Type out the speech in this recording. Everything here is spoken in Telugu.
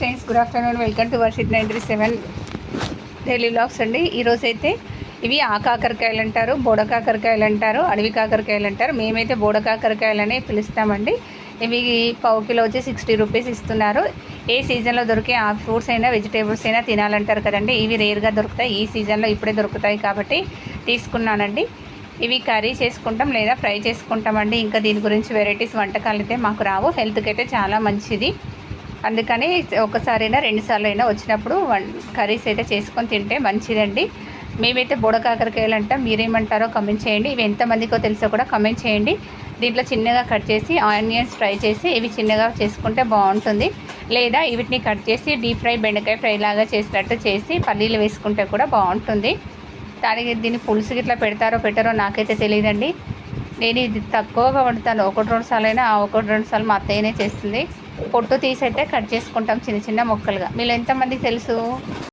Friends good afternoon. Welcome to worship ninety seven daily blogs అండి. ఈరోజు అయితే ఇవి ఆ కాకరకాయలు అంటారు బోడ కాకరకాయలు అంటారు అడవి కాకరకాయలు అంటారు. మేమైతే బోడ కాకరకాయలనే పిలుస్తామండి. ఇవి పావు కిలో వచ్చి సిక్స్టీ రూపీస్ ఇస్తున్నారు. ఏ సీజన్లో దొరికే ఆ ఫ్రూట్స్ అయినా వెజిటేబుల్స్ అయినా తినాలంటారు కదండి. ఇవి రేర్గా దొరుకుతాయి. ఈ సీజన్లో ఇప్పుడే దొరుకుతాయి కాబట్టి తీసుకున్నానండి. ఇవి కర్రీ చేసుకుంటాం లేదా ఫ్రై చేసుకుంటామండి. ఇంకా దీని గురించి వెరైటీస్ వంటకాలు అయితే మాకు రావు. హెల్త్కి అయితే చాలా మంచిది. అందుకని ఒకసారైనా రెండుసార్లు అయినా వచ్చినప్పుడు వన్ కర్రీస్ అయితే చేసుకొని తింటే మంచిదండి. మేమైతే బోడ కాకరకాయలు అంటాం మీరేమంటారో కమెంట్ చేయండి. ఇవి ఎంతమందికో తెలుసో కూడా కమెంట్ చేయండి. దీంట్లో చిన్నగా కట్ చేసి ఆనియన్స్ ఫ్రై చేసి ఇవి చిన్నగా చేసుకుంటే బాగుంటుంది. లేదా వీటిని కట్ చేసి డీప్ ఫ్రై బెండకాయ ఫ్రై లాగా చేసినట్టు చేసి పల్లీలు వేసుకుంటే కూడా బాగుంటుంది. దానికి దీన్ని పులుసు గిట్లా పెడతారో పెట్టారో నాకైతే తెలియదండి. నేను ఇది తక్కువగా వండుతాను. ఒకటి రెండు సార్లు అయినా ఆ ఒకటి రెండు సార్లు మా అత్తయ్యనే చేస్తుంది. పొట్టు తీసైతే కట్ చేసుకుంటాం చిన్న చిన్న ముక్కలుగా. మీరు ఎంతమందికి తెలుసు?